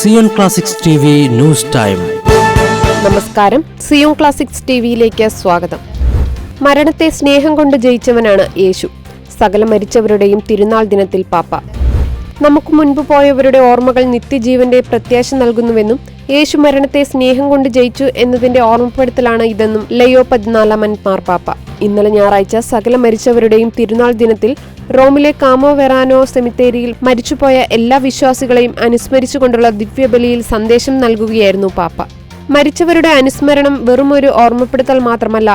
Zion classics T news time. നമസ്കാരം. Zion classics ടിവിയിലേക്ക് സ്വാഗതം. മരണത്തെ സ്നേഹം കൊണ്ട് ജയിച്ചവനാണ് യേശു. സകല മരിച്ചവരുടെയും തിരുനാൾ ദിനത്തിൽ പാപ്പ. നമുക്ക് മുൻപ് പോയവരുടെ ഓർമ്മകൾ നിത്യജീവന്റെ പ്രത്യാശ നൽകുന്നുവെന്നും യേശു മരണത്തെ സ്നേഹം കൊണ്ട് ജയിച്ചു എന്നതിന്റെ ഓർമ്മപ്പെടുത്തലാണ് ഇതെന്നും ലയോ പതിനാലാമൻ മാർപ്പാപ്പ ഇന്നലെ ഞായറാഴ്ച സകല മരിച്ചവരുടെയും തിരുനാൾ ദിനത്തിൽ റോമിലെ കാമോ വെറാനോ സെമിത്തേരിയിൽ മരിച്ചുപോയ എല്ലാ വിശ്വാസികളെയും അനുസ്മരിച്ചുകൊണ്ടുള്ള ദിവ്യബലിയിൽ സന്ദേശം നൽകുകയായിരുന്നു പാപ്പ. മരിച്ചവരുടെ അനുസ്മരണം വെറുമൊരു ഓർമ്മപ്പെടുത്തൽ മാത്രമല്ല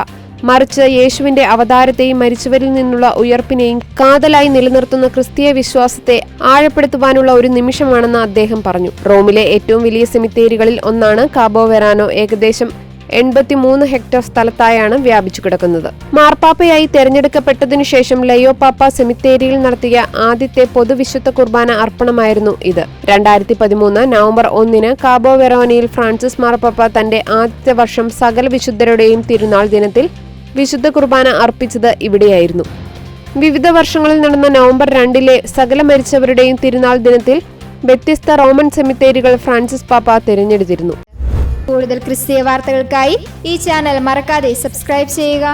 മറിച്ച് യേശുവിന്റെ അവതാരത്തെയും മരിച്ചവരിൽ നിന്നുള്ള ഉയർപ്പിനെയും കാതലായി നിലനിർത്തുന്ന ക്രിസ്തീയ വിശ്വാസത്തെ ആഴപ്പെടുത്തുവാനുള്ള ഒരു നിമിഷമാണെന്ന് അദ്ദേഹം പറഞ്ഞു. റോമിലെ ഏറ്റവും വലിയ സെമിത്തേരികളിൽ ഒന്നാണ് കാബോ വെറാനോ. ഏകദേശം എൺപത്തിമൂന്ന് ഹെക്ടർ സ്ഥലത്തായാണ് വ്യാപിച്ചു കിടക്കുന്നത്. മാർപ്പാപ്പയായി തെരഞ്ഞെടുക്കപ്പെട്ടതിനു ശേഷം ലയോ പാപ്പ സെമിത്തേരിയിൽ നടത്തിയ ആദ്യത്തെ പൊതുവിശുദ്ധ കുർബാന അർപ്പണമായിരുന്നു ഇത്. രണ്ടായിരത്തി പതിമൂന്ന് നവംബർ ഒന്നിന് കാബോ വെറോനയിൽ ഫ്രാൻസിസ് മാർപ്പാപ്പ തന്റെ ആദ്യത്തെ വർഷം സകല വിശുദ്ധരുടെയും തിരുനാൾ ദിനത്തിൽ വിശുദ്ധ കുർബാന അർപ്പിച്ചത് ഇവിടെയായിരുന്നു. വിവിധ വർഷങ്ങളിൽ നടന്ന നവംബർ രണ്ടിലെ സകല മരിച്ചവരുടെയും തിരുനാൾ ദിനത്തിൽ വ്യത്യസ്ത റോമൻ സെമിത്തേരികൾ ഫ്രാൻസിസ് പാപ്പ തിരഞ്ഞെടുത്തിരുന്നു. കൂടുതൽ ക്രിസ്തീയ വാർത്തകൾക്കായി ഈ ചാനൽ മറക്കാതെ സബ്സ്ക്രൈബ് ചെയ്യുക.